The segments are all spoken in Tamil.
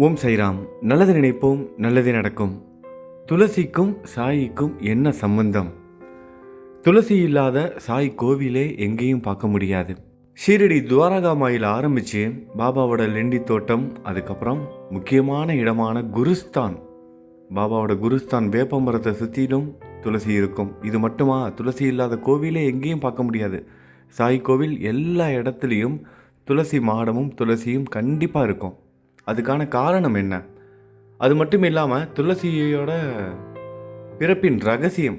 ஓம் சைராம். நல்லது நினைப்போம் நல்லது நடக்கும். துளசிக்கும் சாயிக்கும் என்ன சம்பந்தம்? துளசி இல்லாத சாய் கோவிலே எங்கேயும் பார்க்க முடியாது. ஷீரடி துவாரகா மாயில் ஆரம்பித்து பாபாவோட லெண்டி தோட்டம் அதுக்கப்புறம் முக்கியமான இடமான குருஸ்தான். பாபாவோட குருஸ்தான் வேப்பமரத்தை சுற்றிலும் துளசி இருக்கும். இது மட்டுமா? துளசி இல்லாத கோவிலே எங்கேயும் பார்க்க முடியாது. சாய் கோவில் எல்லா இடத்துலையும் துளசி மாடமும் துளசியும் கண்டிப்பாக இருக்கும். அதுக்கான காரணம் என்ன? அது மட்டும் இல்லாமல் துளசியோட பிறப்பின் ரகசியம்.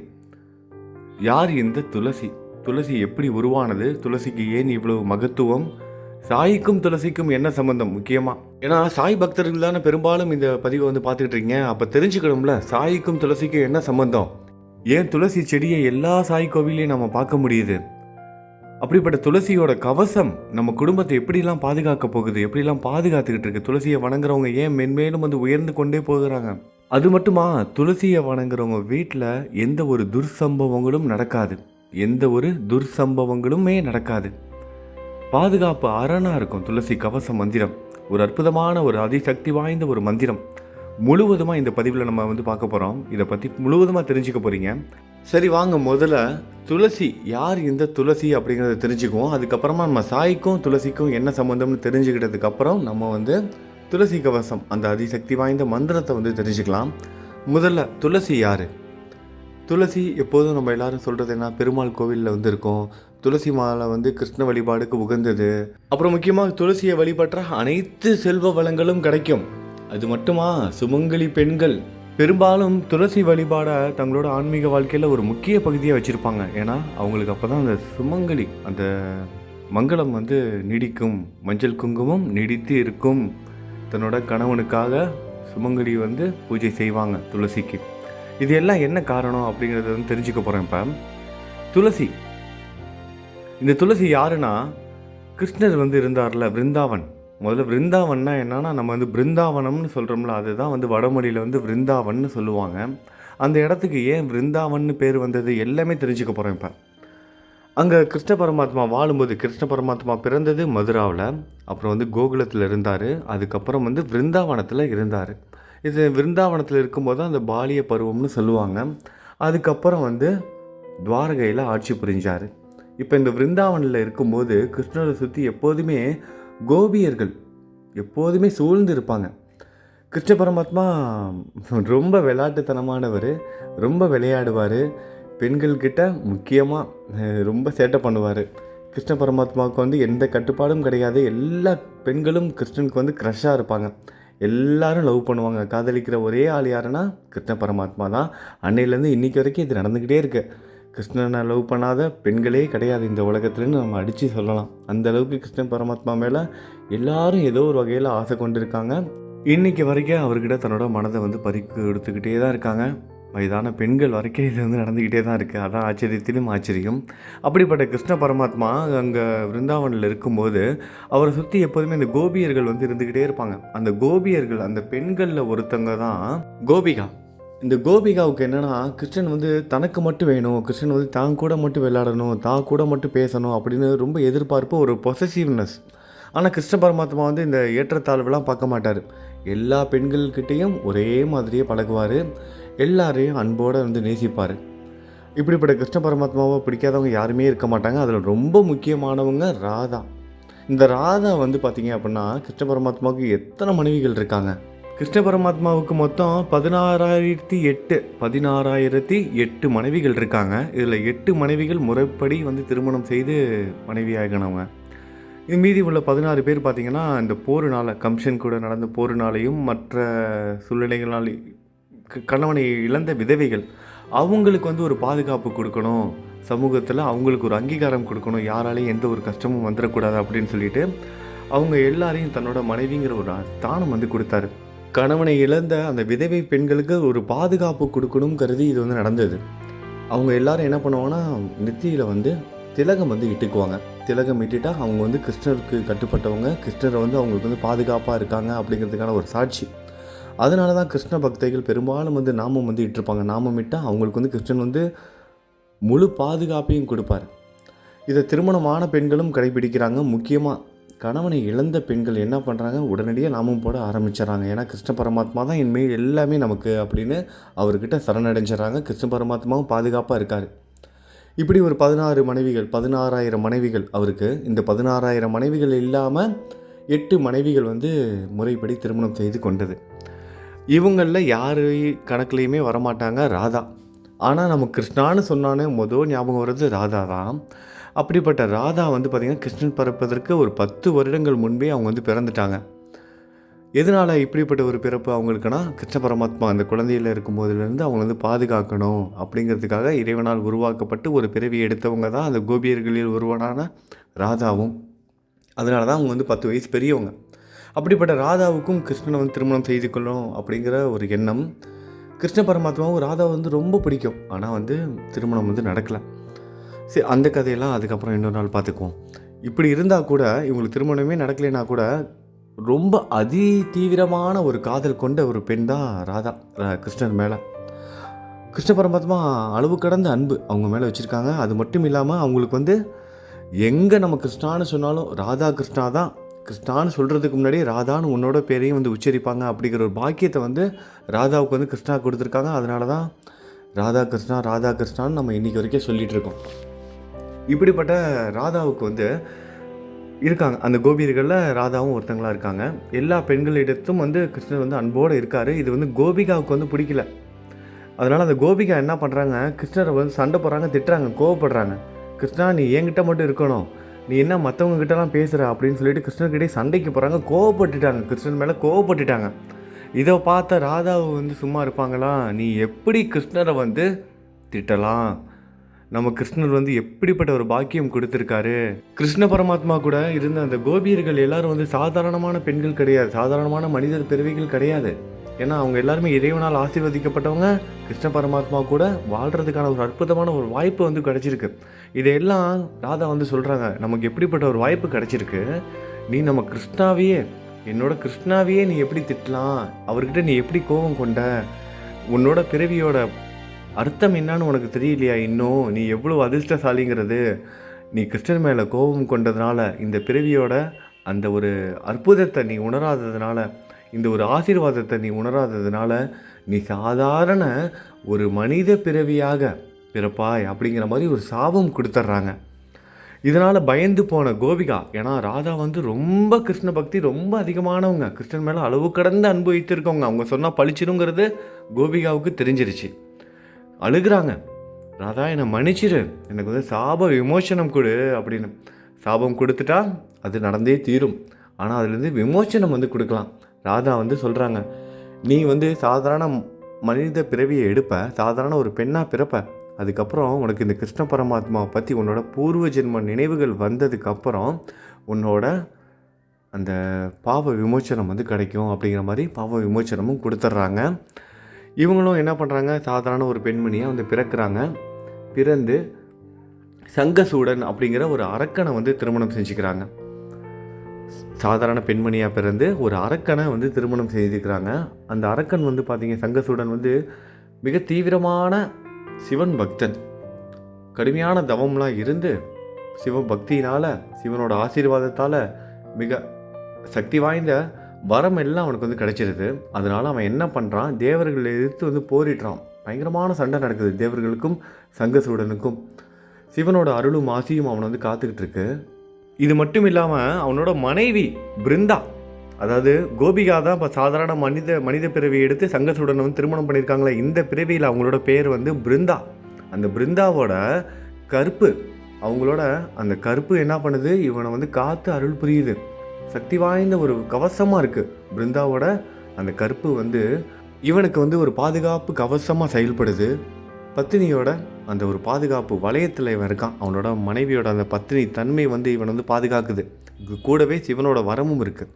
யார் இந்த துளசி? துளசி எப்படி உருவானது? துளசிக்கு ஏன் இவ்வளவு மகத்துவம்? சாய்க்கும் துளசிக்கும் என்ன சம்பந்தம்? முக்கியமாக ஏன்னா சாய் பக்தர்கள் தானே பெரும்பாலும் இந்த பதிவை வந்து பார்த்துக்கிட்டு இருக்கீங்க. அப்போ தெரிஞ்சுக்கணும்ல சாய்க்கும் துளசிக்கும் என்ன சம்பந்தம்? ஏன் துளசி செடியை எல்லா சாய் கோவிலையும் நம்ம பார்க்க முடியுது? அப்படிப்பட்ட துளசியோட கவசம் நம்ம குடும்பத்தை எப்படிலாம் பாதுகாக்க போகுது? எப்படிலாம் பாதுகாத்துக்கிட்டு இருக்கு? துளசியை வணங்குறவங்க ஏன் மென்மேலும் வந்து உயர்ந்து கொண்டே போகிறாங்க? அது மட்டுமா? துளசியை வணங்குறவங்க வீட்டில் எந்த ஒரு துர்சம்பவங்களும் நடக்காது. எந்த ஒரு துர்சம்பவங்களுமே நடக்காது. பாதுகாப்பு அரணாக இருக்கும் துளசி கவச மந்திரம். ஒரு அற்புதமான ஒரு அதிசக்தி வாய்ந்த ஒரு மந்திரம். முழுவதுமாக இந்த பதிவில் நம்ம வந்து பார்க்க போகிறோம் இதை பற்றி முழுவதுமாக தெரிஞ்சுக்க போகிறீங்க சரி வாங்க. முதல்ல துளசி. யார் இந்த துளசி அப்படிங்கிறத தெரிஞ்சுக்குவோம். அதுக்கப்புறமா நம்ம சாய்க்கும் துளசிக்கும் என்ன சம்மந்தம்னு தெரிஞ்சுக்கிட்டதுக்கப்புறம் நம்ம வந்து துளசி கவசம் அந்த அதிசக்தி வாய்ந்த மந்திரத்தை வந்து தெரிஞ்சுக்கலாம். முதல்ல துளசி யார்? துளசி எப்போதும் நம்ம எல்லாரும் சொல்கிறது என்ன? பெருமாள் கோவிலில் வந்து இருக்கோம். துளசி மாலை வந்து கிருஷ்ண வழிபாடுக்கு உகந்தது. அப்புறம் முக்கியமாக துளசியை வழிபற்ற அனைத்து செல்வ வளங்களும் கிடைக்கும். அது மட்டுமா? சுமங்கலி பெண்கள். பெரும்பாலும் துளசி வழிபாடை தங்களோட ஆன்மீக வாழ்க்கையில் ஒரு முக்கிய பகுதியாக வச்சுருப்பாங்க. ஏன்னா அவங்களுக்கு அப்போ தான் அந்த சுமங்கலி அந்த மங்களம் வந்து நீடிக்கும். மஞ்சள் குங்குமம் நீடித்து இருக்கும். தன்னோட கணவனுக்காக சுமங்கலி வந்து பூஜை செய்வாங்க துளசிக்கு. இது எல்லாம் என்ன காரணம் அப்படிங்கிறத வந்து தெரிஞ்சுக்க போகிறேன் இப்போ. துளசி. இந்த துளசி யாருன்னா கிருஷ்ணர் வந்து இருந்தார்ல பிருந்தாவன். முதல்ல பிருந்தாவன்னா என்னன்னா நம்ம வந்து பிருந்தாவனம்னு சொல்கிறோம்ல அதுதான் வந்து வடமொழியில் வந்து பிருந்தாவன்னு சொல்லுவாங்க. அந்த இடத்துக்கு ஏன் பிருந்தாவன்னு பேர் வந்தது எல்லாமே தெரிஞ்சுக்க போகிறோம் இப்போ. அங்கே கிருஷ்ண பரமாத்மா வாழும்போது கிருஷ்ண பரமாத்மா பிறந்தது மதுராவில் அப்புறம் வந்து கோகுலத்தில் இருந்தார் அதுக்கப்புறம் வந்து பிருந்தாவனத்தில் இருந்தார். இது பிருந்தாவனத்தில் இருக்கும்போது தான் அந்த பாலிய பருவம்னு சொல்லுவாங்க. அதுக்கப்புறம் வந்து துவாரகையில் ஆட்சி புரிஞ்சார். இப்போ இந்த பிருந்தாவனில் இருக்கும்போது கிருஷ்ணரை சுற்றி எப்போதுமே கோபியர்கள் எப்போதுமே சூழ்ந்து இருப்பாங்க. கிருஷ்ண பரமாத்மா ரொம்ப விளையாட்டுத்தனமானவர் ரொம்ப விளையாடுவார். பெண்கள்கிட்ட முக்கியமாக ரொம்ப சேட்டை பண்ணுவார். கிருஷ்ண பரமாத்மாவுக்கு வந்து எந்த கட்டுப்பாடும் கிடையாது. எல்லா பெண்களும் கிருஷ்ணனுக்கு வந்து க்ரஷ்ஷாக இருப்பாங்க. எல்லாரும் லவ் பண்ணுவாங்க. காதலிக்கிற ஒரே ஆள் யாருன்னா கிருஷ்ண பரமாத்மா தான். அன்னையிலேருந்து இன்றைக்கி வரைக்கும் இது நடந்துக்கிட்டே இருக்குது கிருஷ்ணனை லவ் பண்ணாத பெண்களே கிடையாது இந்த உலகத்துலன்னு நம்ம அடித்து சொல்லலாம். அந்த அளவுக்கு கிருஷ்ண பரமாத்மா மேலே எல்லாரும் ஏதோ ஒரு வகையில் ஆசை கொண்டு இருக்காங்க வரைக்கும் அவர்கிட்ட தன்னோட மனதை வந்து பறிக்கு எடுத்துக்கிட்டே தான் இருக்காங்க. வயதான பெண்கள் வரைக்கும் இது வந்து நடந்துக்கிட்டே தான் இருக்குது அதான் ஆச்சரியத்திலும் ஆச்சரியம். அப்படிப்பட்ட கிருஷ்ண பரமாத்மா அங்கே விருந்தாவனில் இருக்கும்போது அவரை சுற்றி எப்போதுமே இந்த கோபியர்கள் வந்து இருந்துக்கிட்டே இருப்பாங்க. அந்த கோபியர்கள் அந்த பெண்களில் ஒருத்தங்க தான் கோபிகா. இந்த கோபிகாவுக்கு என்னென்னா கிருஷ்ணன் வந்து தனக்கு மட்டும் வேணும் கிருஷ்ணன் வந்து தான் கூட மட்டும் விளையாடணும் தான் கூட மட்டும் பேசணும் அப்படின்னு ரொம்ப எதிர்பார்ப்பு ஒரு பொசசிவ்னஸ் ஆனால் கிருஷ்ண பரமாத்மா வந்து இந்த ஏற்றத்தாழ்வுலாம் பார்க்க மாட்டார். எல்லா பெண்கள்கிட்டேயும் ஒரே மாதிரியே பழகுவார். எல்லாரையும் அன்போடு வந்து நேசிப்பார். இப்படிப்பட்ட கிருஷ்ண பரமாத்மாவை பிடிக்காதவங்க யாருமே இருக்க மாட்டாங்க. அதில் ரொம்ப முக்கியமானவங்க ராதா. இந்த ராதா வந்து பார்த்தீங்க அப்படின்னா கிருஷ்ண பரமாத்மாவுக்கு எத்தனை மனைவிகள் இருக்காங்க? கிருஷ்ண பரமாத்மாவுக்கு மொத்தம் பதினாறாயிரத்தி எட்டு பதினாறாயிரத்தி எட்டு மனைவிகள் இருக்காங்க. இதில் எட்டு மனைவிகள் முறைப்படி வந்து திருமணம் செய்து மனைவியாகினவங்க இது மீதி உள்ள பதினாறு பேர் பார்த்திங்கன்னா இந்த போருனால கம்ஷன் கூட நடந்த போருனாலையும் மற்ற சூழ்நிலைகளால் க- கணவனை இழந்த விதவைகள் அவங்களுக்கு வந்து ஒரு பாதுகாப்பு கொடுக்கணும். சமூகத்தில் அவங்களுக்கு ஒரு அங்கீகாரம் கொடுக்கணும். யாராலையும் எந்த ஒரு கஷ்டமும் வந்துடக்கூடாது அப்படின்னு சொல்லிட்டு அவங்க எல்லாரையும் தன்னோட மனைவிங்கிற ஒரு ஸ்தானம் வந்து கொடுத்தாரு. கணவனை இழந்த அந்த விதவை பெண்களுக்கு ஒரு பாதுகாப்பு கொடுக்கணும் கருதி இது வந்து நடந்தது. அவங்க எல்லாரும் என்ன பண்ணுவாங்கன்னா நெத்தியில் வந்து திலகம் வந்து இட்டுக்குவாங்க. திலகம் இட்டுட்டா அவங்க வந்து கிருஷ்ணருக்கு கட்டுப்பட்டவங்க கிருஷ்ணரை வந்து அவங்களுக்கு வந்து பாதுகாப்பாக இருக்காங்க அப்படிங்கிறதுக்கான ஒரு சாட்சி. அதனால தான் கிருஷ்ண பக்தைகள் பெரும்பாலும் வந்து நாமம் வந்து இட்டிருப்பாங்க. நாமம் இட்டால் அவங்களுக்கு வந்து கிருஷ்ணன் வந்து முழு பாதுகாப்பையும் கொடுப்பார். இதை திருமணமான பெண்களும் கடைபிடிக்கிறாங்க. முக்கியமாக கணவனை இழந்த பெண்கள் என்ன பண்ணுறாங்க உடனடியாக நாமும் போட ஆரம்பிச்சிடறாங்க. ஏன்னா கிருஷ்ண பரமாத்மா தான் இனிமேல் எல்லாமே நமக்கு அப்படின்னு அவர்கிட்ட சரணடைஞ்சிடறாங்க. கிருஷ்ண பரமாத்மாவும் பாதுகாப்பாக இருக்கார். இப்படி ஒரு பதினாறு மனைவிகள் பதினாறாயிரம் மனைவிகள் அவருக்கு. இந்த பதினாறாயிரம் மனைவிகள் இல்லாமல் எட்டு மனைவிகள் வந்து முறைப்படி திருமணம் செய்து கொண்டது. இவங்களில் யார் கணக்குலேயுமே வரமாட்டாங்க. ராதா. ஆனால் நம்ம கிருஷ்ணான்னு சொன்னானே மொதல் ஞாபகம் வர்றது ராதா தான் அப்படிப்பட்ட ராதா வந்து பார்த்திங்கன்னா கிருஷ்ணன் பிறப்பதற்கு ஒரு பத்து வருடங்கள் முன்பே அவங்க வந்து பிறந்துட்டாங்க. எதனால் இப்படிப்பட்ட ஒரு பிறப்பு அவங்களுக்குன்னா கிருஷ்ண பரமாத்மா அந்த குழந்தையில் இருக்கும்போதுலேருந்து அவங்க வந்து பாதுகாக்கணும் அப்படிங்கிறதுக்காக இறைவனால் உருவாக்கப்பட்டு ஒரு பிறவி எடுத்தவங்க தான் அந்த கோபியர்களில் ஒருவனான ராதாவும். அதனால தான் அவங்க வந்து பத்து வயசு பெரியவங்க. அப்படிப்பட்ட ராதாவுக்கும் கிருஷ்ணனை வந்து திருமணம் செய்து கொள்ளணும் அப்படிங்கிற ஒரு எண்ணம் கிருஷ்ண பரமாத்மாவும் ராதா வந்து ரொம்ப பிடிக்கும். ஆனால் வந்து திருமணம் வந்து நடக்கலை. சரி அந்த கதையெல்லாம் அதுக்கப்புறம் இன்னொரு நாள் பார்த்துக்குவோம். இப்படி இருந்தால் கூட இவங்களுக்கு திருமணமே நடக்கலைன்னா கூட ரொம்ப அதி தீவிரமான ஒரு காதல் கொண்ட ஒரு பெண் தான் ராதா கிருஷ்ணர் மேலே. கிருஷ்ண பரமாத்மா அளவு கடந்த அன்பு அவங்க மேலே வச்சுருக்காங்க. அது மட்டும் இல்லாமல் அவங்களுக்கு வந்து எங்கே நம்ம கிருஷ்ணான்னு சொன்னாலும் ராதா கிருஷ்ணா தான். கிருஷ்ணான்னு சொல்கிறதுக்கு முன்னாடி ராதான்னு உன்னோட பேரையும் வந்து உச்சரிப்பாங்க. அப்படிங்கிற ஒரு பாக்கியத்தை வந்து ராதாவுக்கு வந்து கிருஷ்ணா கொடுத்துருக்காங்க. அதனால தான் ராதா கிருஷ்ணா ராதா கிருஷ்ணான்னு நம்ம இன்றைக்கி வரைக்கும் சொல்லிகிட்டு இருக்கோம். இப்படிப்பட்ட ராதாவுக்கு வந்து இருக்காங்க. அந்த கோபியர்களில் ராதாவும் ஒருத்தங்களாக இருக்காங்க. எல்லா பெண்களிடத்தும் வந்து கிருஷ்ணர் வந்து அன்போடு இருக்கார். இது வந்து கோபிகாவுக்கு வந்து பிடிக்கல. அதனால் அந்த கோபிகா என்ன பண்ணுறாங்க கிருஷ்ணரை வந்து சண்டை போடுறாங்க திட்டுறாங்க கோவப்படுறாங்க. கிருஷ்ணா நீ என்கிட்ட மட்டும் இருக்கணும். நீ என்ன மற்றவங்க கிட்டலாம் பேசுகிற அப்படின்னு சொல்லிட்டு கிருஷ்ணர்கிட்டே சண்டைக்கு போகிறாங்க கோவப்பட்டுட்டாங்க. கிருஷ்ணன் மேலே கோவப்பட்டுட்டாங்க. இதை பார்த்த ராதாவை வந்து சும்மா இருப்பாங்களா? நீ எப்படி கிருஷ்ணரை வந்து திட்டலாம்? நம்ம கிருஷ்ணர் வந்து எப்படிப்பட்ட ஒரு பாக்கியம் கொடுத்துருக்காரு? கிருஷ்ண பரமாத்மா கூட இருந்த அந்த கோபியர்கள் எல்லாரும் வந்து சாதாரணமான பெண்கள் கிடையாது. சாதாரணமான மனிதர் பிறவிகள் கிடையாது. ஏன்னா அவங்க எல்லாருமே இறைவனால் ஆசீர்வதிக்கப்பட்டவங்க. கிருஷ்ண பரமாத்மா கூட வாழ்கிறதுக்கான ஒரு அற்புதமான ஒரு வாய்ப்பு வந்து கிடைச்சிருக்கு. இதையெல்லாம் ராதா வந்து சொல்கிறாங்க நமக்கு எப்படிப்பட்ட ஒரு வாய்ப்பு கிடைச்சிருக்கு? நீ நம்ம கிருஷ்ணாவையே என்னோட கிருஷ்ணாவையே நீ எப்படி திட்டலாம்? அவர்கிட்ட நீ எப்படி கோபம் கொண்ட? உன்னோட பிறவியோட அர்த்தம் என்னன்னு உனக்கு தெரியலையா இன்னும்? நீ எவ்வளோ அதிர்ஷ்டசாலிங்கிறது? நீ கிருஷ்ணன் மேலே கோபம் கொண்டதுனால இந்த பிறவியோட அந்த ஒரு அற்புதத்தை நீ உணராததுனால இந்த ஒரு ஆசீர்வாதத்தை நீ உணராததுனால நீ சாதாரண ஒரு மனித பிறவியாக பிறப்பாய் அப்படிங்கிற மாதிரி ஒரு சாபம் கொடுத்துட்றாங்க இதனால் பயந்து போன கோபிகா ஏன்னா ராதா வந்து ரொம்ப கிருஷ்ண பக்தி ரொம்ப அதிகமானவங்க. கிருஷ்ணன் மேலே அளவு கடந்து அனுபவித்திருக்கவங்க அவங்க சொன்னால் பளிச்சிருங்கிறது கோபிகாவுக்கு தெரிஞ்சிருச்சு. அழுகுறாங்க. ராதா என்னை மன்னிச்சிரு. எனக்கு வந்து சாப விமோசனம் கொடு அப்படின்னு. சாபம் கொடுத்துட்டா அது நடந்தே தீரும். ஆனால் அதுலேருந்து விமோச்சனம் வந்து கொடுக்கலாம். ராதா வந்து சொல்கிறாங்க நீ வந்து சாதாரண மனித பிறவியை எடுப்ப. சாதாரண ஒரு பெண்ணாக பிறப்ப. அதுக்கப்புறம் உனக்கு இந்த கிருஷ்ண பரமாத்மாவை பற்றி உன்னோட பூர்வ ஜென்ம நினைவுகள் வந்ததுக்கப்புறம் உன்னோட அந்த பாவ விமோச்சனம் வந்து கிடைக்கும். அப்படிங்கிற மாதிரி பாவ விமோச்சனமும் கொடுத்துட்றாங்க. இவங்களும் என்ன பண்ணுறாங்க சாதாரண ஒரு பெண்மணியாக வந்து பிறக்கிறாங்க. பிறந்து சங்கசூடன் அப்படிங்கிற ஒரு அரக்கனை வந்து திருமணம் செஞ்சுக்கிறாங்க. சாதாரண பெண்மணியாக பிறந்து ஒரு அரக்கனை வந்து திருமணம் செய்துக்கிறாங்க. அந்த அரக்கன் வந்து பார்த்தீங்க சங்கசூடன் வந்து மிக தீவிரமான சிவன் பக்தன். கடுமையான தவம்லாம் இருந்து சிவ பக்தியினால் சிவனோட ஆசீர்வாதத்தால் மிக சக்தி வாய்ந்த வரம் எல்லாம் அவனுக்கு வந்து கிடைச்சிருது. அதனால் அவன் என்ன பண்ணுறான் தேவர்களை எதிர்த்து வந்து போரிடுறான். பயங்கரமான சண்டை நடக்குது தேவர்களுக்கும் சங்கசூடனுக்கும் சிவனோட அருளும் ஆசியும் அவனை வந்து காத்துக்கிட்டு இருக்கு. இது மட்டும் இல்லாமல் அவனோட மனைவி பிருந்தா அதாவது கோபிகா தான் இப்போ சாதாரண மனித மனித பிறவி எடுத்து சங்கசூடன் வந்து திருமணம் பண்ணியிருக்காங்களே இந்த பிறவியில் அவங்களோட பேர் வந்து பிருந்தா. அந்த பிருந்தாவோட கருப்பு அவங்களோட அந்த கருப்பு என்ன பண்ணுது? இவனை வந்து காத்து அருள் புரியுது. சக்தி வாய்ந்த ஒரு கவசமாக இருக்குது பிருந்தாவோட அந்த கருப்பு வந்து இவனுக்கு வந்து ஒரு பாதுகாப்பு கவசமாக செயல்படுது. பத்தினியோட அந்த ஒரு பாதுகாப்பு வளையத்தில் இவன் இருக்கான். அவனோட மனைவியோட அந்த பத்தினி தன்மை வந்து இவன் வந்து பாதுகாக்குது. கூடவே சிவனோட வரமும் இருக்குது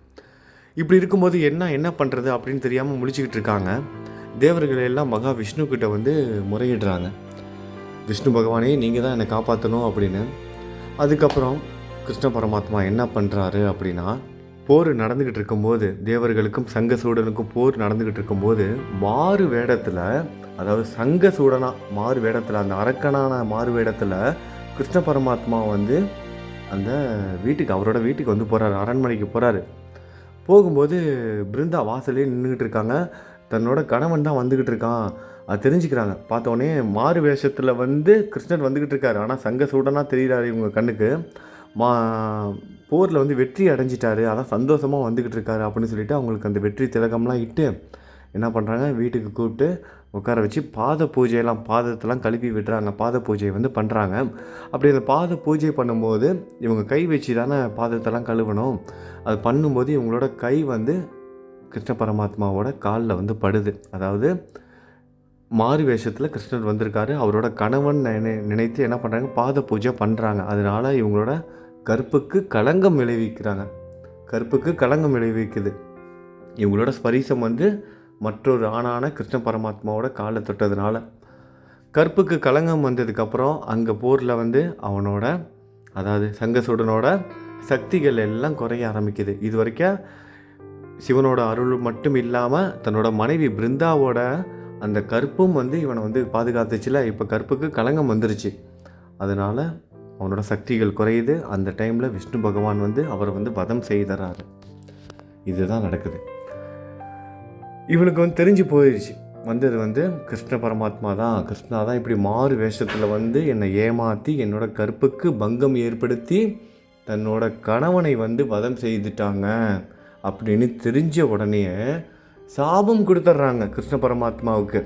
இப்படி இருக்கும்போது என்ன என்ன பண்ணுறது அப்படின்னு தெரியாமல் முடிச்சுக்கிட்டு இருக்காங்க. தேவர்கள் எல்லாம் மகா விஷ்ணு கிட்ட வந்து முறையிடுறாங்க. விஷ்ணு பகவானே நீங்கள் தான் என்னை காப்பாற்றணும் அப்படின்னு. அதுக்கப்புறம் கிருஷ்ண பரமாத்மா என்ன பண்ணுறாரு அப்படின்னா போர் நடந்துக்கிட்டு இருக்கும்போது தேவர்களுக்கும் சங்க சூடனுக்கும் போர் நடந்துக்கிட்டு இருக்கும்போது மாறு வேடத்தில் அதாவது சங்க சூடனா மாறு வேடத்தில் அந்த அரக்கனான மாறு வேடத்தில் கிருஷ்ண பரமாத்மா வந்து அந்த வீட்டுக்கு அவரோட வீட்டுக்கு வந்து போகிறாரு அரண்மனைக்கு போகிறாரு போகும்போது பிருந்தா வாசலே நின்றுக்கிட்டு இருக்காங்க. தன்னோட கணவன் தான் வந்துக்கிட்டு இருக்கான். அது தெரிஞ்சுக்கிறாங்க. பார்த்தோன்னே மாறு வேஷத்தில் வந்து கிருஷ்ணர் வந்துக்கிட்டு இருக்காரு. ஆனால் சங்க சூடனாக தெரிகிறாரு இவங்க கண்ணுக்கு. மா போரில் வந்து வெற்றி அடைஞ்சிட்டாரு. அதான் சந்தோஷமாக வந்துக்கிட்டு இருக்காரு அப்படின்னு சொல்லிட்டு அவங்களுக்கு அந்த வெற்றி திலகம்லாம் இட்டு என்ன பண்ணுறாங்க வீட்டுக்கு கூப்பிட்டு உட்கார வச்சு பாத பூஜையெல்லாம் பாதத்தெல்லாம் கழுவி விடுறாங்க. பாத பூஜையை வந்து பண்ணுறாங்க அப்படி அந்த பாத பூஜை பண்ணும்போது இவங்க கை வச்சு தானே பாதத்தெல்லாம் கழுவணும். அது பண்ணும்போது இவங்களோட கை வந்து கிருஷ்ண பரமாத்மாவோட காலில் வந்து படுது. அதாவது மாறு வேஷத்தில் கிருஷ்ணர் வந்திருக்காரு. அவரோட கணவன் நினை நினைத்து என்ன பண்ணுறாங்க பாத பூஜை பண்ணுறாங்க அதனால இவங்களோட கற்புக்கு களங்கம் விளைவிக்கிறாங்க. கற்புக்கு களங்கம் விளைவிக்குது. இவங்களோட ஸ்பரிசம் வந்து மற்றொரு ஆணான கிருஷ்ண பரமாத்மாவோட காலை தொட்டதுனால. கற்புக்கு களங்கம் வந்ததுக்கப்புறம் அங்கே போரில் வந்து அவனோட அதாவது சங்கசுடனோட சக்திகள் எல்லாம் குறைய ஆரம்பிக்குது. இது வரைக்கும் சிவனோட அருள் மட்டும் இல்லாமல் தன்னோட மனைவி பிருந்தாவோட அந்த கற்பும் வந்து இவனை வந்து பாதுகாத்துச்சுல. இப்போ கற்புக்கு களங்கம் வந்துருச்சு. அதனால் அவனோட சக்திகள் குறையுது. அந்த டைமில் விஷ்ணு பகவான் வந்து அவரை வந்து வதம் செய்தறாரு இதுதான் நடக்குது. இவனுக்கு வந்து தெரிஞ்சு போயிடுச்சு வந்தது வந்து கிருஷ்ண பரமாத்மா தான். கிருஷ்ணா தான் இப்படி மாறு வேஷத்தில் வந்து என்னை ஏமாற்றி என்னோட கற்புக்கு பங்கம் ஏற்படுத்தி தன்னோட கணவனை வந்து வதம் செய்துட்டாங்க அப்படின்னு தெரிஞ்ச உடனே சாபம் கொடுத்துட்றாங்க கிருஷ்ண பரமாத்மாவுக்கு.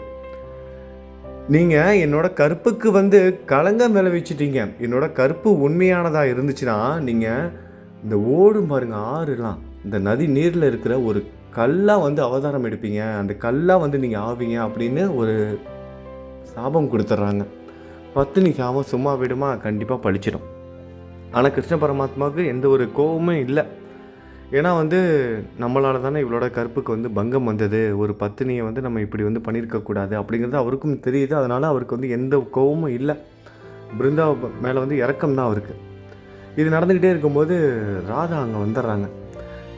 நீங்கள் என்னோட கற்புக்கு வந்து களங்கம் விளைவிச்சிட்டீங்க. என்னோட கற்பு உண்மையானதாக இருந்துச்சுன்னா நீங்கள் இந்த ஓடும் பாருங்க ஆறுலாம். இந்த நதி நீரில் இருக்கிற ஒரு கல்லாக வந்து அவதாரம் எடுப்பீங்க. அந்த கல்லாக வந்து நீங்கள் ஆவீங்க அப்படின்னு ஒரு சாபம் கொடுத்துட்றாங்க. பத்தினி சாபம் சும்மா விடுமா? கண்டிப்பாக பழிச்சிடும். ஆனால் கிருஷ்ண பரமாத்மாவுக்கு எந்த ஒரு கோபமும் இல்லை. ஏன்னா வந்து நம்மளால தானே இவளோட கற்புக்கு வந்து பங்கம் வந்தது. ஒரு பத்தினியை வந்து நம்ம இப்படி வந்து பண்ணியிருக்கக்கூடாது அப்படிங்கிறது அவருக்கும் தெரியுது. அதனால் அவருக்கு வந்து எந்த கோவமும் இல்லை. பிருந்தா மேலே வந்து இறக்கம் தான் அவருக்கு. இது நடந்துக்கிட்டே இருக்கும்போது ராதா அங்கே வந்துடுறாங்க.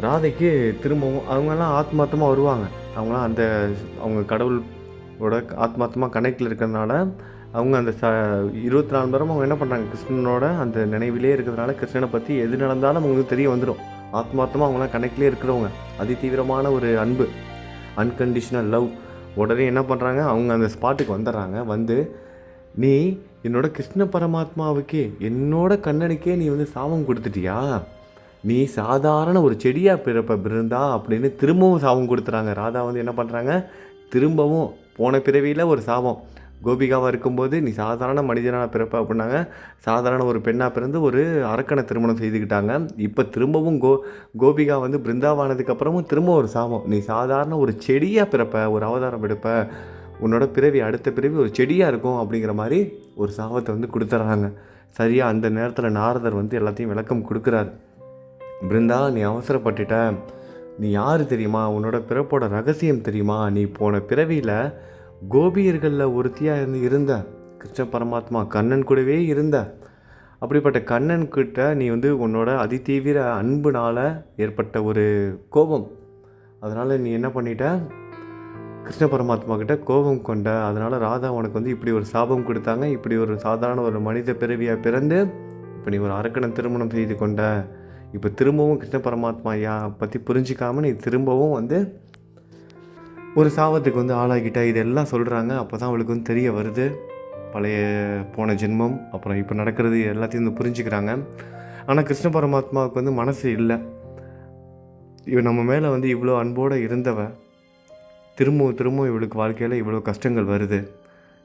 ராதைக்கு திரும்பவும் அவங்கெல்லாம் ஆத்மார்த்தமாக வருவாங்க. அவங்களாம் அந்த அவங்க கடவுளோட ஆத்மார்த்தமாக கனெக்டில் இருக்கிறதுனால அவங்க அந்த ச இருபத்தி நாலு நேரமும் அவங்க என்ன பண்ணுறாங்க கிருஷ்ணனோட அந்த நினைவிலே இருக்கிறதுனால கிருஷ்ணனை பற்றி எது நடந்தாலும் அவங்களுக்கு தெரிய வந்துடும் ஆத்மார்த்தமாக அவங்களாம் கனெக்ட்லேயே இருக்கிறவங்க. அதி தீவிரமான ஒரு அன்பு அன்கண்டிஷனல் லவ் உடனே என்ன பண்ணுறாங்க அவங்க அந்த ஸ்பாட்டுக்கு வந்துடுறாங்க. வந்து நீ என்னோட கிருஷ்ண பரமாத்மாவுக்கே என்னோட கண்ணனுக்கே நீ வந்து சாபம் கொடுத்துட்டியா? நீ சாதாரண ஒரு செடியாக பிறப்ப பிறந்தா? அப்படின்னு திரும்பவும் சாபம் கொடுத்துறாங்க. ராதா வந்து என்ன பண்ணுறாங்க திரும்பவும் போன பிறவியில் ஒரு சாபம். கோபிகாவாக இருக்கும்போது நீ சாதாரண மனிதனாக பிறப்ப அப்படின்னாங்க. சாதாரண ஒரு பெண்ணாக பிறந்து ஒரு அரக்கனை திருமணம் செய்துக்கிட்டாங்க. இப்போ திரும்பவும் கோ கோபிகா வந்து பிருந்தாவானதுக்கப்புறமும் திரும்ப ஒரு சாபம் நீ சாதாரண ஒரு செடியாக பிறப்ப ஒரு அவதாரம் எடுப்ப. உன்னோட பிறவி அடுத்த பிறவி ஒரு செடியாக இருக்கும் அப்படிங்கிற மாதிரி ஒரு சாபத்தை வந்து கொடுத்துட்றாங்க சரியாக அந்த நேரத்தில் நாரதர் வந்து எல்லாத்தையும் விளக்கம் கொடுக்குறாரு. பிருந்தா நீ அவசரப்பட்டுட்ட. நீ யார் தெரியுமா? உன்னோட பிறப்போட ரகசியம் தெரியுமா? நீ போன பிறவியில் கோபியர்களில் ஒருத்தியாக இருந்து இருந்த கிருஷ்ண பரமாத்மா கண்ணன் கூடவே இருந்த. அப்படிப்பட்ட கண்ணன் கிட்ட நீ வந்து உன்னோட அதிதீவிர அன்புனால் ஏற்பட்ட ஒரு கோபம். அதனால் நீ என்ன பண்ணிட்ட? கிருஷ்ண பரமாத்மா கிட்ட கோபம் கொண்ட அதனால் ராதா உனக்கு வந்து இப்படி ஒரு சாபம் கொடுத்தாங்க. இப்படி ஒரு சாதாரண ஒரு மனித பிறவியாக பிறந்து இப்போ நீ ஒரு அரக்கனை திருமணம் செய்து கொண்ட இப்போ திரும்பவும் கிருஷ்ண பரமாத்மா யா பற்றி புரிஞ்சிக்காமல் நீ திரும்பவும் வந்து ஒரு சாபத்துக்கு வந்து ஆளாகிட்டா இதெல்லாம் சொல்கிறாங்க அப்போ தான் அவளுக்கு வந்து தெரிய வருது. பழைய போன ஜென்மம் அப்புறம் இப்போ நடக்கிறது எல்லாத்தையும் வந்து புரிஞ்சுக்கிறாங்க. ஆனால் கிருஷ்ண பரமாத்மாவுக்கு வந்து மனசு இல்லை. இவ நம்ம மேலே வந்து இவ்வளோ அன்போடு இருந்தவ திரும்பவும் திரும்பவும் இவளுக்கு வாழ்க்கையில் இவ்வளோ கஷ்டங்கள் வருது.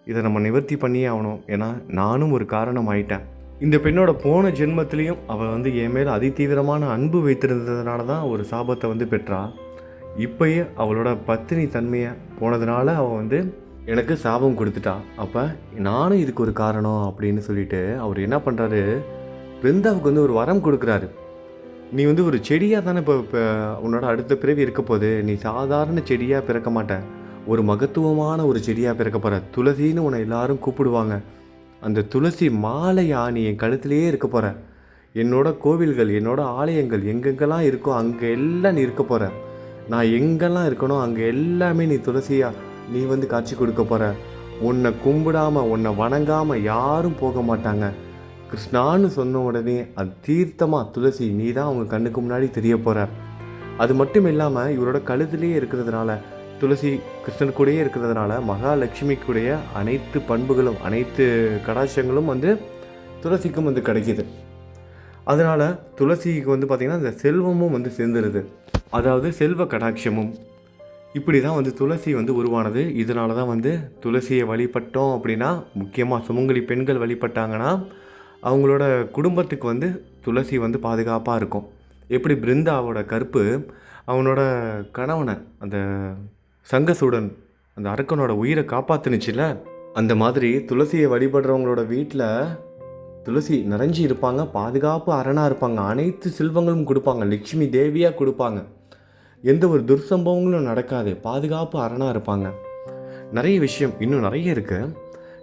இதை நம்ம நிவர்த்தி பண்ணியே ஆகணும். ஏன்னா நானும் ஒரு காரணம் ஆயிட்டேன். இந்த பெண்ணோட போன ஜென்மத்திலையும் அவள் வந்து என் மேலே அதிதீவிரமான அன்பு வைத்திருந்ததுனால தான் ஒரு சாபத்தை வந்து பெற்றா. இப்பயே அவளோட பத்தினி தன்மையை போனதுனால அவள் வந்து எனக்கு சாபம் கொடுத்துட்டா. அப்போ நானும் இதுக்கு ஒரு காரணம் அப்படின்னு சொல்லிட்டு அவர் என்ன பண்ணுறாரு பிருந்தாவுக்கு வந்து ஒரு வரம் கொடுக்குறாரு. நீ வந்து ஒரு செடியாக தானே இப்போ இப்போ உன்னோட அடுத்த பிறவி இருக்க போது நீ சாதாரண செடியாக பிறக்க மாட்டேன் ஒரு மகத்துவமான ஒரு செடியாக பிறக்க போகிற துளசின்னு உன்னை எல்லாரும் கூப்பிடுவாங்க. அந்த துளசி மாலையா நீ என் கழுத்திலேயே இருக்க போகிற என்னோட கோவில்கள் என்னோட ஆலயங்கள் எங்கெங்கெல்லாம் இருக்கோ அங்கே எல்லாம் நீ இருக்க போகிற நான் எங்கெல்லாம் இருக்கணும் அங்கே எல்லாமே நீ துளசியா நீ வந்து காட்சி கொடுக்க போகிற உன்னை கும்பிடாமல் உன்னை வணங்காமல் யாரும் போக மாட்டாங்க. கிருஷ்ணான்னு சொன்ன உடனே அது தீர்த்தமாக துளசி நீ தான் அவங்க கண்ணுக்கு முன்னாடி தெரிய போகிற அது மட்டும் இல்லாமல் இவரோட கழுத்துலேயே இருக்கிறதுனால துளசி கிருஷ்ணன் கூடயே இருக்கிறதுனால மகாலட்சுமிக்குடைய அனைத்து பண்புகளும் அனைத்து கடாட்சங்களும் வந்து துளசிக்கும் வந்து கிடைக்கிது. அதனால் துளசிக்கு வந்து பார்த்திங்கன்னா இந்த செல்வமும் வந்து சேர்ந்துருது. அதாவது செல்வ கடாட்சமும். இப்படி தான் வந்து துளசி வந்து உருவானது. இதனால தான் வந்து துளசியை வழிபட்டோம் அப்படின்னா முக்கியமாக சுமங்கலி பெண்கள் வழிபட்டாங்கன்னா அவங்களோட குடும்பத்துக்கு வந்து துளசி வந்து பாதுகாப்பாக இருக்கும். எப்படி பிருந்தாவோட கருப்பு அவனோட கணவனை அந்த சங்கசூடன் அந்த அரக்கனோட உயிரை காப்பாத்துனுச்சுல அந்த மாதிரி துளசியை வழிபடுறவங்களோட வீட்டில் துளசி நிறைஞ்சி இருப்பாங்க பாதுகாப்பு அரணாக இருப்பாங்க. அனைத்து செல்வங்களும் கொடுப்பாங்க. லட்சுமி தேவியாக கொடுப்பாங்க. எந்த ஒரு துர்சம்பவங்களும் நடக்காது. பாதுகாப்பு அரணாக இருப்பாங்க. நிறைய விஷயம் இன்னும் நிறைய இருக்குது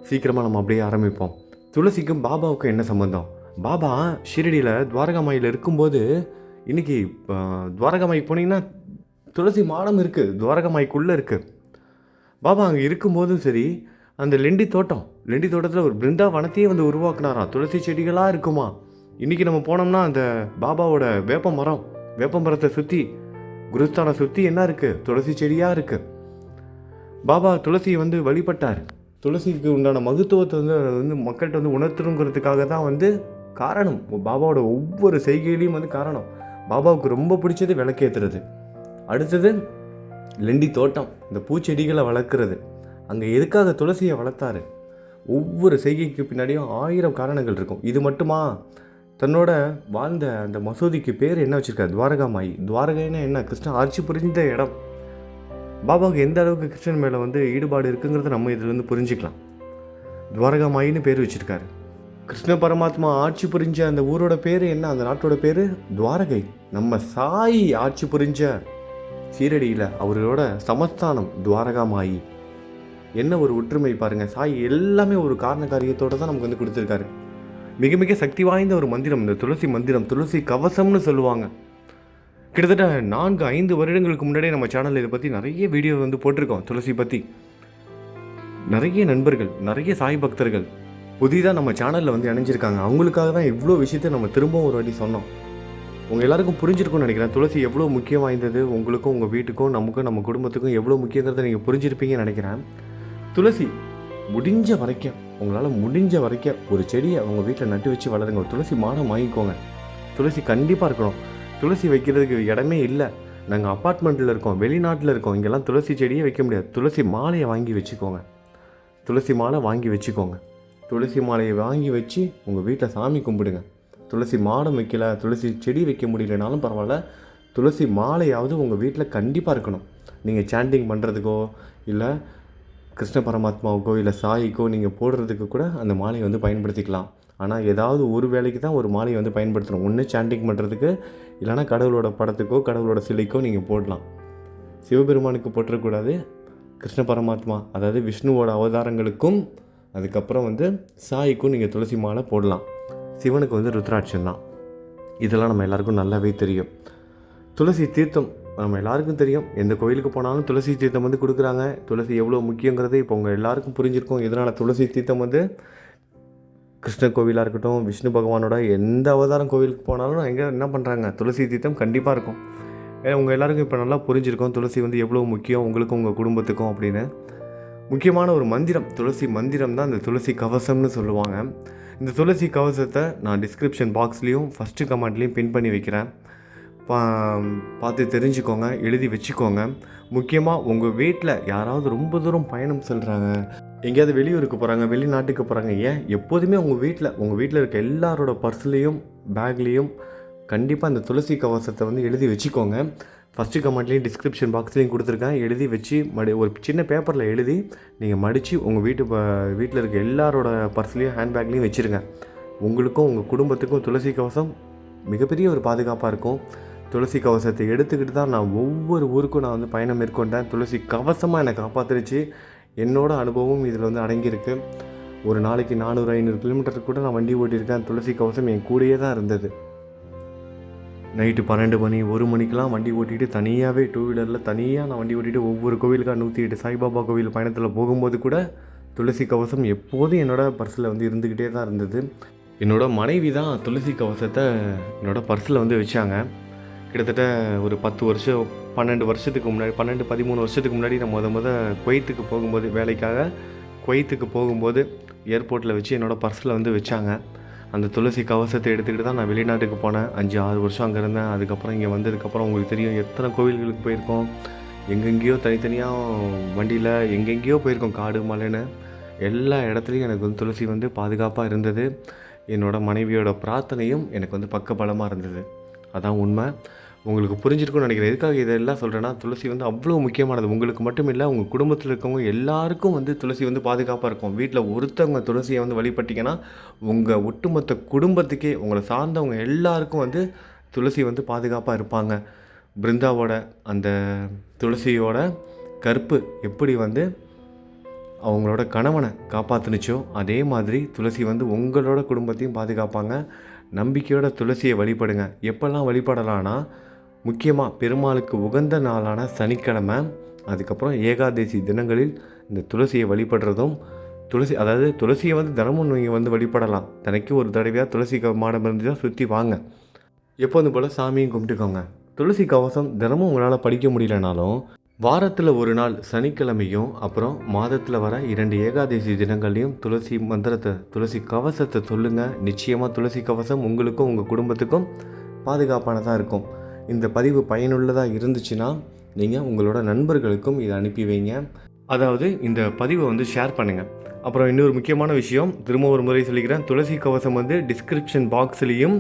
சீக்கிரமாக நம்ம அப்படியே ஆரம்பிப்போம். துளசிக்கும் பாபாவுக்கும் என்ன சம்மந்தம் பாபா ஷிரடியில் துவாரகாமாயில் இருக்கும்போது இன்றைக்கி ஆஹ், துவாரகாமாய்க்கு போனீங்கன்னா துளசி மாடம் இருக்குது துவாரகாமாய்க்குள்ளே இருக்குது பாபா அங்கே இருக்கும்போதும் சரி அந்த லெண்டி தோட்டம் லெண்டி தோட்டத்தில் ஒரு பிருந்தா வனத்தையே வந்து உருவாக்குனாராம். துளசி செடிகளாக இருக்குமா? இன்றைக்கி நம்ம போனோம்னா அந்த பாபாவோட வேப்ப மரம் வேப்ப மரத்தை சுற்றி குருஸ்தானை சுற்றி என்ன இருக்குது துளசி செடியாக இருக்குது பாபா துளசியை வந்து வழிபட்டார். துளசிக்கு உண்டான மகத்துவத்தை வந்து அதை வந்து மக்கள்கிட்ட வந்து உணர்த்தணுங்கிறதுக்காக தான் வந்து காரணம். பாபாவோட ஒவ்வொரு செய்கையிலையும் வந்து காரணம். பாபாவுக்கு ரொம்ப பிடிச்சது விளக்கேற்றுறது அடுத்தது லெண்டி தோட்டம். இந்த பூச்செடிகளை வளர்க்குறது. அங்கே எதுக்காக துளசியை வளர்த்தாரு? ஒவ்வொரு செய்கைக்கு பின்னாடியும் ஆயிரம் காரணங்கள் இருக்கும். இது மட்டுமா? தன்னோட வாழ்ந்த அந்த மசூதிக்கு பேர் என்ன வச்சிருக்காரு? துவாரகாமாயி. துவாரகைன்னா என்ன? கிருஷ்ணன் ஆட்சி புரிந்த இடம். பாபாவுக்கு எந்த அளவுக்கு கிருஷ்ணன் மேலே வந்து ஈடுபாடு இருக்குங்கிறத நம்ம இதிலேருந்து புரிஞ்சுக்கலாம். துவாரகாமாயின்னு பேர் வச்சுருக்காரு. கிருஷ்ண பரமாத்மா ஆட்சி புரிஞ்ச அந்த ஊரோட பேர் என்ன? அந்த நாட்டோட பேர் துவாரகை. நம்ம சாய் ஆட்சி புரிஞ்ச சீரடியில் அவரோட சமஸ்தானம் துவாரகாமாயி. என்ன ஒரு ஒற்றுமை பாருங்கள் சாய் எல்லாமே ஒரு காரண காரியத்தோடு தான் நமக்கு வந்து கொடுத்துருக்காரு. மிக மிக சக்தி வாய்ந்த ஒரு மந்திரம் இந்த துளசி மந்திரம் துளசி கவசம்னு சொல்லுவாங்க. கிட்டத்தட்ட நான்கு ஐந்து வருடங்களுக்கு முன்னாடியே நம்ம சேனலில் இதை பற்றி நிறைய வீடியோ வந்து போட்டிருக்கோம் துளசி பற்றி நிறைய நண்பர்கள் நிறைய சாய் பக்தர்கள் புதிதாக நம்ம சேனலில் வந்து இணைஞ்சிருக்காங்க. அவங்களுக்காக தான் இவ்வளோ விஷயத்த நம்ம திரும்பவும் ஒரு வாட்டி சொன்னோம். உங்கள் எல்லாருக்கும் புரிஞ்சிருக்கும்னு நினைக்கிறேன். துளசி எவ்வளோ முக்கியம் வாய்ந்தது உங்களுக்கும் உங்கள் வீட்டுக்கும் நமக்கும் நம்ம குடும்பத்துக்கும் எவ்வளோ முக்கியங்கிறத நீங்கள் புரிஞ்சிருப்பீங்கன்னு நினைக்கிறேன். துளசி முடிஞ்ச வரைக்கும் உங்களால் முடிஞ்ச வரைக்கும் ஒரு செடியை உங்கள் வீட்டில் நட்டு வச்சு வளருங்க. ஒரு துளசி மாடம் வாங்கிக்கோங்க. துளசி கண்டிப்பாக இருக்கணும். துளசி வைக்கிறதுக்கு இடமே இல்லை. நாங்கள் அப்பார்ட்மெண்ட்டில் இருக்கோம் வெளிநாட்டில் இருக்கோம். இங்கெல்லாம் துளசி செடியே வைக்க முடியாது. துளசி மாலையை வாங்கி வச்சுக்கோங்க. துளசி மாலை வாங்கி வச்சுக்கோங்க. துளசி மாலையை வாங்கி வச்சு உங்கள் வீட்டில் சாமி கும்பிடுங்க. துளசி மாடம் வைக்கல துளசி செடி வைக்க முடியலனாலும் பரவாயில்ல. துளசி மாலையாவது உங்கள் வீட்டில் கண்டிப்பாக இருக்கணும். நீங்கள் சாண்டிங் பண்ணுறதுக்கோ இல்லை கிருஷ்ண பரமாத்மாவுக்கோ இல்லை சாயிக்கோ நீங்கள் போடுறதுக்கு கூட அந்த மாலையை வந்து பயன்படுத்திக்கலாம். ஆனால் ஏதாவது ஒரு வேலைக்கு தான் ஒரு மாலையை வந்து பயன்படுத்தணும். ஒன்று சாண்டிங் பண்ணுறதுக்கு இல்லைன்னா கடவுளோட படத்துக்கோ கடவுளோட சிலைக்கோ நீங்கள் போடலாம். சிவபெருமானுக்கு போட்டுறக்கூடாது கிருஷ்ண பரமாத்மா அதாவது விஷ்ணுவோட அவதாரங்களுக்கும் அதுக்கப்புறம் வந்து சாய்க்கும் நீங்கள் துளசி மாலை போடலாம். சிவனுக்கு வந்து ருத்ராட்சம் தான் இதெல்லாம் நம்ம எல்லாருக்கும் நல்லாவே தெரியும். துளசி தீர்த்தம் நம்ம எல்லாருக்கும் தெரியும். எந்த கோயிலுக்கு போனாலும் துளசி தீர்த்தம் வந்து கொடுக்குறாங்க. துளசி எவ்வளோ முக்கியங்கிறது இப்போ உங்கள் எல்லாருக்கும் புரிஞ்சிருக்கும். இதனால் துளசி தீர்த்தம் வந்து கிருஷ்ண கோவிலாக இருக்கட்டும் விஷ்ணு பகவானோட எந்த அவதாரம் கோவிலுக்கு போனாலும் எங்கே என்ன பண்ணுறாங்க துளசி தீர்த்தம் கண்டிப்பாக இருக்கும். ஏன்னா உங்கள் எல்லாருக்கும் இப்போ நல்லா புரிஞ்சிருக்கும். துளசி வந்து எவ்வளோ முக்கியம் உங்களுக்கும் உங்கள் குடும்பத்துக்கும் அப்படின்னு. முக்கியமான ஒரு மந்திரம் துளசி மந்திரம் தான் இந்த துளசி கவசம்னு சொல்லுவாங்க. இந்த துளசி கவசத்தை நான் டிஸ்கிரிப்ஷன் பாக்ஸ்லேயும் ஃபஸ்ட்டு கமெண்ட்லேயும் பின் பண்ணி வைக்கிறேன். பா பார்த்து தெரிஞ்சுக்கோங்க எழுதி வச்சுக்கோங்க. முக்கியமாக உங்கள் வீட்டில் யாராவது ரொம்ப தூரம் பயணம் செல்கிறாங்க எங்கேயாவது வெளியூருக்கு போகிறாங்க வெளிநாட்டுக்கு போகிறாங்க ஏன்? எப்போதுமே உங்கள் வீட்டில் உங்கள் வீட்டில் இருக்க எல்லாரோட பர்ஸ்லேயும் பேக்லேயும் கண்டிப்பாக அந்த துளசி கவசத்தை வந்து எழுதி வச்சுக்கோங்க. ஃபஸ்ட்டு கமெண்ட்லேயும் டிஸ்கிரிப்ஷன் பாக்ஸ்லேயும் கொடுத்துருக்கேன். எழுதி வச்சு மடி ஒரு சின்ன பேப்பரில் எழுதி நீங்கள் மடித்து உங்கள் வீட்டு ப- வீட்டில் இருக்க எல்லாரோட பர்ஸ்லேயும் ஹேண்ட்பேக்லேயும் வச்சுருங்க. உங்களுக்கும் உங்கள் குடும்பத்துக்கும் துளசி கவசம் மிகப்பெரிய ஒரு பாதுகாப்பாக இருக்கும். துளசி கவசத்தை எடுத்துக்கிட்டு தான் நான் ஒவ்வொரு ஊருக்கும் நான் வந்து பயணம் மேற்கொண்டேன். துளசி கவசமாக என்னை காப்பாற்றிருச்சு என்னோடய அனுபவம் இதில் வந்து அடங்கியிருக்கு. ஒரு நாளைக்கு நானூறு ஐநூறு கிலோமீட்டர் கூட நான் வண்டி ஓட்டியிருக்கேன். துளசி கவசம் என் கூடயே தான் இருந்தது. நைட்டு பன்னெண்டு மணி ஒரு மணிக்கெலாம் வண்டி ஓட்டிகிட்டு தனியாகவே டூ வீலரில் தனியாக நான் வண்டி ஓட்டிகிட்டு ஒவ்வொரு கோவிலுக்காக நூற்றி எட்டு சாய்பாபா கோவில் பயணத்தில் போகும்போது கூட துளசி கவசம் எப்போதும் என்னோட பர்ஸில் வந்து இருந்துக்கிட்டே தான் இருந்தது. என்னோடய மனைவி தான் துளசி கவசத்தை என்னோடய பர்ஸில் வந்து வச்சாங்க. கிட்டத்தட்ட ஒரு பத்து வருஷம் பன்னெண்டு வருஷத்துக்கு முன்னாடி பன்னெண்டு பதிமூணு வருஷத்துக்கு முன்னாடி நான் முத முத குவைத்துக்கு போகும்போது வேலைக்காக குவைத்துக்கு போகும்போது ஏர்போர்ட்டில் வச்சு என்னோட பர்ஸில் வந்து வச்சாங்க. அந்த துளசி கவசத்தை எடுத்துக்கிட்டு தான் நான் வெளிநாட்டுக்கு போனேன். அஞ்சு ஆறு வருஷம் அங்கே இருந்தேன். அதுக்கப்புறம் இங்கே வந்ததுக்கப்புறம் உங்களுக்கு தெரியும் எத்தனை கோவில்களுக்கு போயிருக்கோம். எங்கெங்கேயோ தனித்தனியாக வண்டியில் எங்கெங்கேயோ போயிருக்கோம் காடு மலைன்னு. எல்லா இடத்துலையும் எனக்கு வந்து துளசி வந்து பாதுகாப்பாக இருந்தது. என்னோடய மனைவியோட பிரார்த்தனையும் எனக்கு வந்து பக்கபலமாக இருந்தது. அதான் உண்மை. உங்களுக்கு புரிஞ்சிருக்கும்னு நினைக்கிறேன். எதுக்காக இதெல்லாம் சொல்கிறேன்னா துளசி வந்து அவ்வளோ முக்கியமானது. உங்களுக்கு மட்டும் இல்லை உங்கள் குடும்பத்தில் இருக்கவங்க எல்லாருக்கும் வந்து துளசி வந்து பாதுகாப்பாக இருக்கும். வீட்டில் ஒருத்தவங்க துளசியை வந்து வழிபட்டிங்கன்னா உங்கள் ஒட்டுமொத்த குடும்பத்துக்கே உங்களை சார்ந்தவங்க எல்லாருக்கும் வந்து துளசி வந்து பாதுகாப்பாக இருப்பாங்க. பிருந்தாவோட அந்த துளசியோட கற்பு எப்படி வந்து அவங்களோட கணவனை காப்பாற்றுனுச்சோ அதே மாதிரி துளசி வந்து உங்களோட குடும்பத்தையும் பாதுகாப்பாங்க. நம்பிக்கையோட துளசியை வழிபடுங்க. எப்போல்லாம் வழிபடலான்னா முக்கியமாக பெருமாளுக்கு உகந்த நாளான சனிக்கிழமை அதுக்கப்புறம் ஏகாதசி தினங்களில் இந்த துளசியை வழிபடுறதும் துளசி அதாவது துளசியை வந்து தினமும் நீங்கள் வந்து வழிபடலாம். தினைக்கு ஒரு தடவையாக துளசி க- மாடம் இருந்துச்சுன்னா சுற்றி வாங்க. எப்போதும் போல் சாமியும் கும்பிட்டுக்கோங்க. துளசி கவசம் தினமும் உங்களால் படிக்க முடியலனாலும் வாரத்தில் ஒரு நாள் சனிக்கிழமையும் அப்புறம் மாதத்தில் வர இரண்டு ஏகாதசி தினங்கள்லையும் துளசி மந்திரத்தை துளசி கவசத்தை சொல்லுங்கள் நிச்சயமாக துளசி கவசம் உங்களுக்கும் உங்கள் குடும்பத்துக்கும் பாதுகாப்பானதாக இருக்கும். இந்த பதிவு பயனுள்ளதாக இருந்துச்சுன்னா நீங்கள் உங்களோட நண்பர்களுக்கும் இதை அனுப்பி வைங்க. அதாவது இந்த பதிவை வந்து ஷேர் பண்ணுங்கள் அப்புறம் இன்னொரு முக்கியமான விஷயம் திரும்ப ஒரு முறை சொல்லிக்கிறேன். துளசி கவசம் வந்து டிஸ்கிரிப்ஷன் பாக்ஸ்லேயும்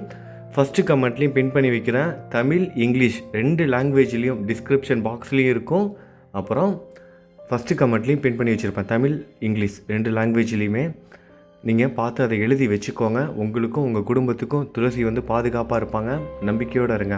ஃபஸ்ட்டு கமெண்ட்லேயும் பின் பண்ணி வைக்கிறேன். தமிழ் இங்கிலீஷ் ரெண்டு லாங்குவேஜ்லேயும் டிஸ்கிரிப்ஷன் பாக்ஸ்லேயும் இருக்கும். அப்புறம் ஃபஸ்ட்டு கமெண்ட்லேயும் பின் பண்ணி வச்சுருப்பேன். தமிழ் இங்கிலீஷ் ரெண்டு லாங்குவேஜ்லேயுமே நீங்கள் பார்த்து அதை எழுதி வச்சுக்கோங்க. உங்களுக்கும் உங்கள் குடும்பத்துக்கும் துளசி வந்து பாதுகாப்பாக இருப்பாங்க. நம்பிக்கையோடு இருங்க.